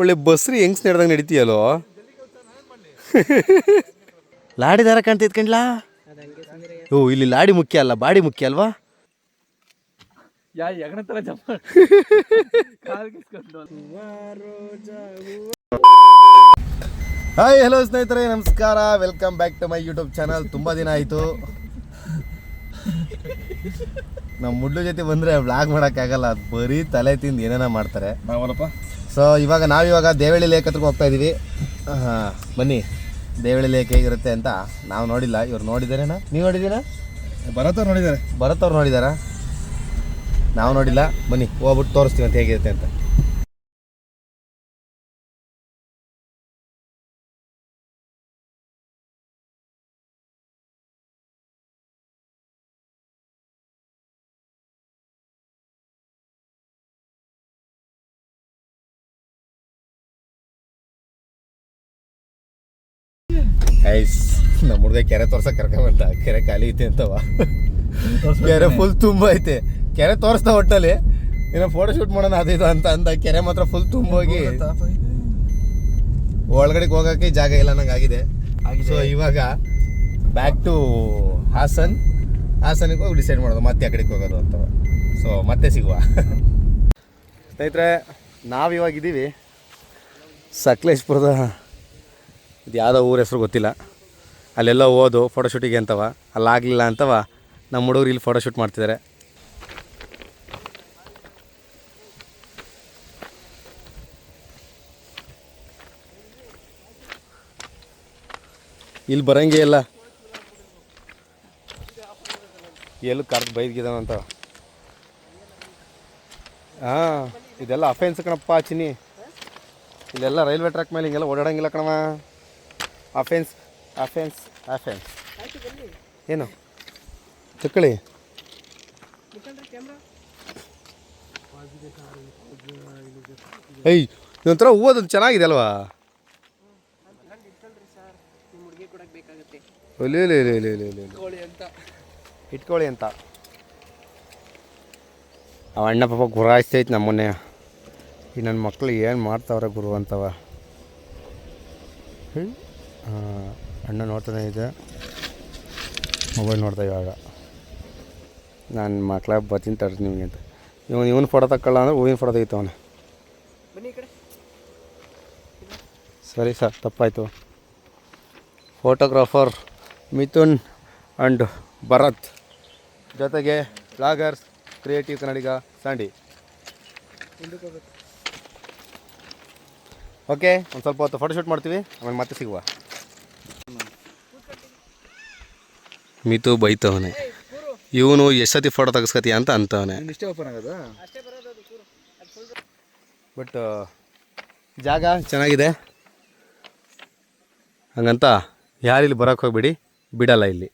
ಒಳ್ಳೆ ಬಸ್ರಿ ಹೆಂಗ್ಸ್ ನಡೆದಂಗೆ ನಡೀತೀಯಲ್ಲೋ? ಲಾಡಿ ದಾರ ಕಾಣ್ತಿ ಕಣ್ಲಾ ಓ ಇಲ್ಲಿ ಲಾಡಿ ಮುಖ್ಯ ಅಲ್ಲ ಬಾಡಿ ಮುಖ್ಯ ಅಲ್ವಾ? ಹಾಯ್ ಹಲೋ ಸ್ನೇಹಿತರೆ ನಮಸ್ಕಾರ. Welcome back to my YouTube channel ತುಂಬ ದಿನ ಆಯಿತು. ನಮ್ಮ ಮುಡ್ಲು ಜೊತೆ ಬಂದರೆ ವ್ಲಾಗ್ ಮಾಡೋಕ್ಕಾಗಲ್ಲ. ಅದು ಬರೀ ತಲೆ ತಿಂದು ಏನೇನ ಮಾಡ್ತಾರೆ. ನಾವಲ್ಲಪ್ಪ? ಸೊ ಇವಾಗ ನಾವಿವಾಗ ದೇವಳಿ ಲೇಕ್ ಹತ್ರಕ್ಕೆ ಹೋಗ್ತಾ ಇದ್ದೀವಿ ಹಾಂ ಬನ್ನಿ. ದೇವಳಿ ಲೇಖ ಹೇಗಿರುತ್ತೆ ಅಂತ ನಾವು ನೋಡಿಲ್ಲ. ಇವ್ರು ನೋಡಿದ್ದಾರೇನಾ ನೀವು ನೋಡಿದ್ದೀರಾ? ಬರತ್ತ ನೋಡಿದ್ದಾರೆ. ಭರತ್ ಅವ್ರು ನೋಡಿದಾರಾ? ನಾವು ನೋಡಿಲ್ಲ. ಬನ್ನಿ ಹೋಗ್ಬಿಟ್ಟು ತೋರಿಸ್ತೀವಿ ಅಂತ ಹೇಗಿರುತ್ತೆ ಅಂತ. ಐಸ್ ನಮ್ಮ ಹುಡುಗ ಕೆರೆ ತೋರ್ಸಕ್ ಕರ್ಕೊಂಬಂತ ಕೆರೆ ಖಾಲಿ ಐತೆ ಅಂತವ. ಕೆರೆ ಫುಲ್ ತುಂಬ ಐತೆ. ಕೆರೆ ತೋರಿಸ್ತಾ ಒಟ್ಟಲ್ಲಿ ಏನೋ ಫೋಟೋ ಶೂಟ್ ಮಾಡೋಣ ಅದಿದು ಅಂತ ಅಂದ. ಕೆರೆ ಮಾತ್ರ ಫುಲ್ ತುಂಬೋಗಿ ಒಳಗಡೆಗೆ ಹೋಗಕ್ಕೆ ಜಾಗ ಇಲ್ಲ ನಂಗೆ ಆಗಿದೆ. ಸೊ ಇವಾಗ ಬ್ಯಾಕ್ ಟು ಹಾಸನ್. ಹಾಸನಿಗೆ ಹೋಗಿ ಡಿಸೈಡ್ ಮಾಡೋದು ಮತ್ತೆ ಆ ಕಡೆಗೆ ಹೋಗೋದು ಅಂತವ. ಸೊ ಮತ್ತೆ ಸಿಗುವ. ಸ್ನೇಹಿತರೆ ನಾವಿವಾಗಿದ್ದೀವಿ ಸಕಲೇಶ್ಪುರದ ಇದು ಯಾವುದೋ ಊರ ಹೆಸರು ಗೊತ್ತಿಲ್ಲ. ಅಲ್ಲೆಲ್ಲ ಓದು ಫೋಟೋಶೂಟಿಗೆ ಅಂತವ. ಅಲ್ಲಾಗಲಿಲ್ಲ ಅಂತವ. ನಮ್ಮ ಹುಡುಗರು ಇಲ್ಲಿ ಫೋಟೋಶೂಟ್ ಮಾಡ್ತಿದ್ದಾರೆ ಇಲ್ಲಿ ಬರಂಗೇ ಇಲ್ಲ. ಎಲ್ಲಿ ಕರ್ದು ಬೈದ್ಗಿದಾನಂತ ಹಾಂ, ಇದೆಲ್ಲ ಅಫೆನ್ಸ್ ಕಣಪ್ಪ ಚಿನಿ ಇಲ್ಲೆಲ್ಲ ರೈಲ್ವೆ ಟ್ರ್ಯಾಕ್ ಮೇಲೆ ಹಿಂಗೆಲ್ಲ ಓಡಾಡಂಗಿಲ್ಲ ಕಣವ ಅಫೆನ್ಸ್ ಅಫೆನ್ಸ್ ಅಫೆನ್ಸ್ ಏನು? ತಕ್ಕಳಿ. ಏಯ್ ಇದೊಂಥರ ಹೂವದೊಂದು ಚೆನ್ನಾಗಿದೆ ಅಲ್ವಾ. ಇಟ್ಕೊಳ್ಳಿ ಅಂತ. ಅವ ಅಣ್ಣ ಪಾಪ ಗುರಾಯಿಸ್ತೈತೆ ನಮ್ಮನ್ನೇ. ಈ ನನ್ನ ಮಕ್ಕಳು ಏನು ಮಾಡ್ತಾವ್ರೆ ಗುರು ಅಂತವ. ಅಣ್ಣ ನೋಡ್ತಾನೆ ಇದೆ. ಮೊಬೈಲ್ ನೋಡ್ತಾ ಇವಾಗ. ನಾನು ಮಕ್ಳ ಬರ್ತೀನಿ ತರ್ತೀನಿ ನಿಮಗೆ ಅಂತ. ಇವನು ಇವನು ಫೋಟೋ ತಗೊಳ್ಳ ಅಂದ್ರೆ ಹೂವಿನ ಫೋಟೋ ತೆಗಿತವನೆ ಸರಿ ಸರ್ ತಪ್ಪಾಯಿತು. ಫೋಟೋಗ್ರಾಫರ್ ಮಿಥುನ್ ಆ್ಯಂಡ್ ಭರತ್ ಜೊತೆಗೆ bloggers creative Kannadiga Sandy okay ಒಂದು ಸ್ವಲ್ಪ ಹೊತ್ತು ಫೋಟೋಶೂಟ್ ಮಾಡ್ತೀವಿ ಆಮೇಲೆ ಮತ್ತೆ ಸಿಗುವ. ಮಿತು ಬೈತವನೆ. ಇವನು ಎಷ್ಟೊತ್ತಿ ಫೋಟೋ ತೆಗಿಸ್ಕತಿ ಅಂತ ಅಂತವನೆ. ಇಷ್ಟೇ ಓಪನ್ ಆಗೋದು? ಬಟ್ ಜಾಗ ಚೆನ್ನಾಗಿದೆ. ಹಂಗಂತ ಯಾರಿಲ್ಲಿ ಬರೋಕ್ಕೆ ಹೋಗ್ಬೇಡಿ. ಬಿಡಲ್ಲ ಇಲ್ಲಿ.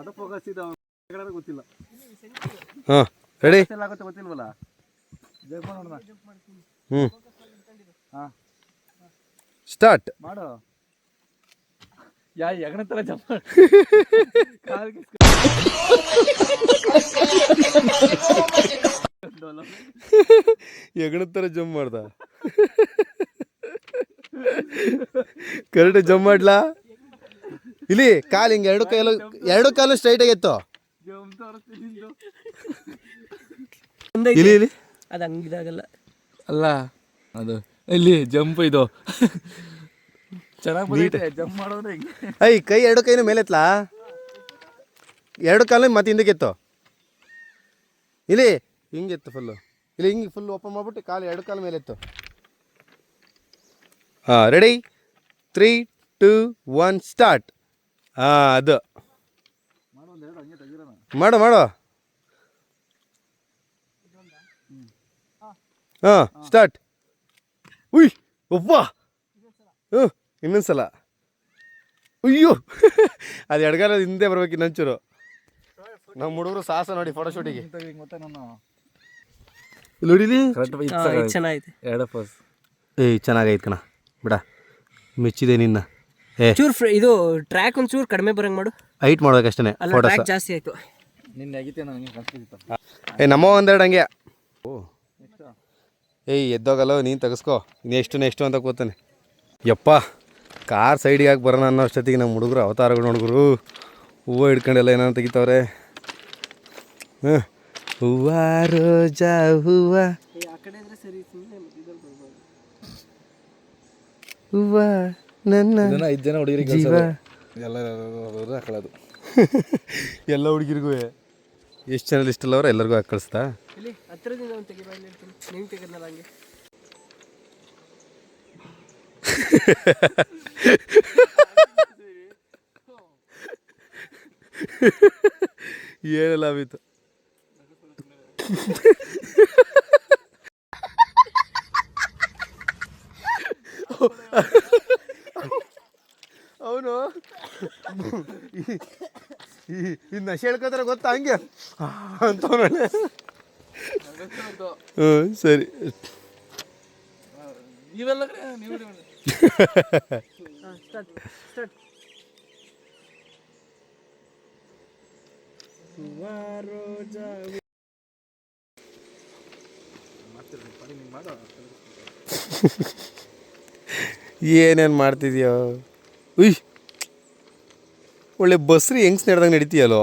ಅದು ಫೋಕಸ್ ಇದೆ ಗೊತ್ತಿಲ್ಲ ಹಾಂ ರೆಡಿ ಎಲ್ಲ ಆಗುತ್ತೆ ಗೊತ್ತಿಲ್ವಲ್ಲ ಜಂಪ್ ಮಾಡೋಣ ಹ್ಞೂ ಹಾ ಸ್ಟಾರ್ಟ್ ಮಾಡು. ಯಾ ಯಗಣ ತರ ಜಂಪ್ ಎಗಣ ಥರ ಜಂಪ್ ಮಾಡ್ದ. ಕರೆಕ್ಟ್ ಜಂಪ್ ಮಾಡ್ಲಾ? ಇಲ್ಲಿ ಕಾಲು ಹಿಂಗೆ ಎರಡು ಕಾಲು ಎರಡು ಕಾಲು ಸ್ಟ್ರೈಟ್ ಆಗಿತ್ತು ಜಂಪ್ ತೋರಿಸ್ತೀನಿ ಇಲ್ಲಿ ಇಲ್ಲಿ. ಅದು ಹಂಗಿದಾಗಲ್ಲ ಅಲ್ಲ ಅದು ಇಲ್ಲಿ ಜಂಪ್ ಇದು. ಚೆನ್ನಾಗಿ ಬಂದೈತೆ ಜಂಪ್ ಮಾಡೋದ್ರೆ ಐ ಕೈ ಎರಡು ಕೈನೂ ಮೇಲೆ ಎತ್ತಲಾ ಎರಡು ಕಾಲು ಮತ್ತೆ ಹಿಂದಕ್ಕೆತ್ತು ಇಲ್ಲಿ. ಹಿಂಗೆ ಎತ್ತು ಫುಲ್ಲು ಇಲ್ಲಿ ಹಿಂಗೆ ಫುಲ್ ಓಪನ್ ಮಾಡ್ಬಿಟ್ಟು ಕಾಲು ಎರಡು ಕಾಲು ಮೇಲೆ ಎತ್ತು. ಹಾಂ ready three two one start ಹಾಂ ಅದು. ಮಾಡು ಮಾಡು. ಹಾಂ ಸ್ಟಾರ್ಟ್ ಉಯ್ ಒಬ್ಬ ಹ್ಞೂ ಇನ್ನೊಂದ್ಸಲ. ಅಯ್ಯೋ ಅದು ಎಡಗಾಲ ಹಿಂದೆ ಬರ್ಬೇಕು ಇನ್ನೊಂಚೂರು. ನಮ್ಮ ಹುಡುಗರು ಸಾಹಸ ನೋಡಿ ಫೋಟೋಶೂಟಿಗೆ ಎರಡು ಪೋಸ್ ಏಯ್ ಚೆನ್ನಾಗೈತೆ ಕಣ. ಬಿಡ. ಮೆಚ್ಚಿದೆ ನಿನ್ನ. ಏ. ಚೂರ್ ಫ್ರ- ಇದು ಟ್ರ್ಯಾಕ್ ಒಂದ್ ಚೂರ್ ಕಡಿಮೆ ಬರಂಗ್ ಮಾಡು. ಹೈಟ್ ಮಾಡ್ಬೇಕಷ್ಟೇ ಅಲ್ಲ ಫೋಟೋ ಟ್ರ್ಯಾಕ್ ಜಾಸ್ತಿ ಆಯ್ತು. ನಿನ್ನೆ ಆಗಿತ್ತೆ ನನಗೆ ಕನ್ಸ್ಬಿಟ್ಟಿತ್ತು ಏ ನಮ್ಮ ಒಂದೆರಡು ಹಂಗೆ. ಓ. ಏಯ್ ಎದ್ದೋಗಲ್ಲ ನೀನು ತೆಗೆಸ್ಕೋ. ನೆ ಎಷ್ಟು ಅಂತ ಕೂತಾನೆ. ಯಪ್ಪ. ಕಾರ್ ಸೈಡಿಗೆ ಹಾಕಿ ಬರೋಣ ಅನ್ನೋ ಅಷ್ಟೊತ್ತಿಗೆ ನಮ್ಮ ಹುಡುಗರು ಅವತಾರಗಳು ಹುಡುಗರು ಹೂವು ಹಿಡ್ಕೊಂಡೆಲ್ಲ ಏನಾರು ತೆಗಿತಾವ್ರೆ. ಹ್ಞೂ ಹೂವ ರೋಜಾ ಹೂವ. ಹೂವ ನನ್ನ ಐದು ಜನ ಹುಡುಗರಿಗೆ ಜೀವ. ಎಲ್ಲ ಹಾಕೊಳ್ಳೋದು. ಎಲ್ಲ ಹುಡುಗಿರಿಗೂ. ಎಷ್ಟು ಜನ ಇಷ್ಟಲ್ಲವ್ರ ಎಲ್ಲರಿಗೂ ಹಾಕಳಿಸ್ತಾ ಹತ್ರದಿಂದ ಒಂದು ತೆಗಿಬಾರ್ದು ನಿಂಗೆ ತೆಗೆದ್ನಲ್ಲ ಹಂಗೆ. ಏನೆಲ್ಲ ಆಗೋಯ್ತು ಅವನು? ಈ ನಶೆ ಹೇಳ್ಕೋತಾರೆ ಗೊತ್ತಾ ಹಂಗೆ? ಅಂತ ಹ್ಞೂ ಸರಿ. ನೀವೆಲ್ಲ ಏನೇನು ಮಾಡ್ತಿದ್ಯೋ? ಉಯ್! ಒಳ್ಳೆ ಬಸ್ರಿ ಹೆಂಗ್ಸ್ ನಡೆದಂಗೆ ನಡೀತೀಯಲ್ಲೋ?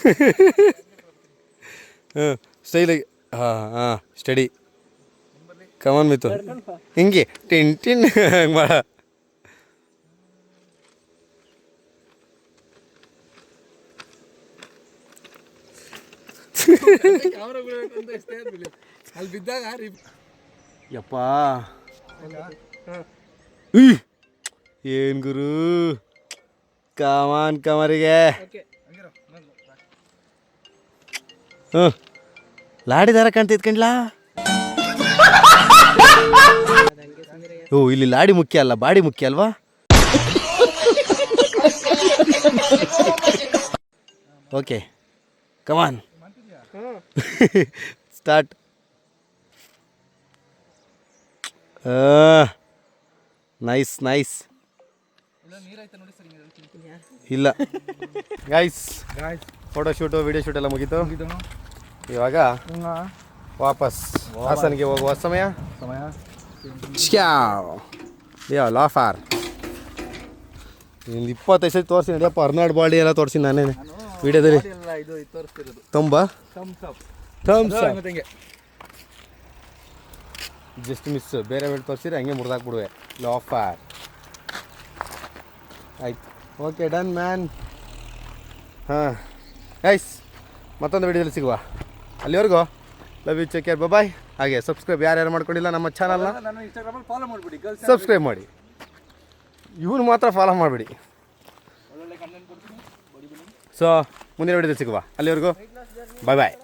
ಹಾಂ ಸ್ಟೈಲಾಗಿ ಹಾಂ ಹಾಂ ಸ್ಟಡಿ. ಕಮಾನ್ ಮಿತು ಹಿಂಗೆ, ಟಿನ್ ಟಿನ್. ಹಂಗೆ ಮಾಡ. ಅಲ್ಲಿ ಬಿದ್ದಾಗ ಯಪ್ಪ ಏನು ಗುರು? ಕಮಾನ್ ಕಮರಿಗೆ ಹ್ಞೂ ಲಾಡಿ ದಾರ ಓ ಇಲ್ಲಿ ಲಾಡಿ ಮುಖ್ಯ ಅಲ್ಲ ಬಾಡಿ ಮುಖ್ಯ ಅಲ್ವಾ? Okay come on start nice nice ಇಲ್ಲ. Guys photo shoot video shoot ಎಲ್ಲ ಮುಗೀತು. ಇವಾಗ ವಾಪಸ್ ಹಾಸನಿಗೆ ಹೋಗುವ ಸಮಯ. ಸಮಯ. ಯಾ ಲಾಫಾರ್ ಇಲ್ಲಿ ಇಪ್ಪತ್ತೈದು ಸೈಡ್ ತೋರಿಸಿ ನಡಿಯಪ್ಪ ಅರ್ನಾಡ್ ಬಾಡಿ ಎಲ್ಲ ತೋರಿಸಿ ನಾನೇ. ವಿಡಿಯೋದಲ್ಲಿ. ತುಂಬ? ಥಮ್ಸ್ ಜಸ್ಟ್ ಮಿಸ್ ಬೇರೆ ಬೇರೆ ತೋರಿಸಿದ್ರೆ ಹಂಗೆ ಮುರಿದಾಕ್ಬಿಡುವೆ. ಲಾಫಾರ್ ಆಯ್ತು. ಓಕೆ ಡನ್ ಮ್ಯಾನ್ ಹಾಂ. ಐಸ್ ಮತ್ತೊಂದು ವಿಡಿಯೋದಲ್ಲಿ ಸಿಗುವ. ಅಲ್ಲಿವರೆಗೂ. Love you take care bye ಹಾಗೆ ಸಬ್ಸ್ಕ್ರೈಬ್ ಯಾರ್ಯಾರು ಮಾಡ್ಕೊಂಡಿಲ್ಲ ನಮ್ಮ ಚಾನಲ್ನ ನಾನು ಇನ್ಸ್ಟಾಗ್ರಾಮಲ್ಲಿ ಫಾಲೋ ಮಾಡಿಬಿಡಿ ಗರ್ಲ್ಸ್ ಸಬ್ಸ್ಕ್ರೈಬ್ ಮಾಡಿ. ಇವನು ಮಾತ್ರ ಫಾಲೋ ಮಾಡಿಬಿಡಿ. ಒಳ್ಳೊಳ್ಳೆ ಕಂಟೆಂಟ್ ಕೊಡ್ತೀನಿ ಸೊ ಮುಂದಿನ ವಿಡಿಯೋದಲ್ಲಿ ಸಿಗುವ. ಅಲ್ಲಿವರೆಗೂ ಬಾಯ್ ಬಾಯ್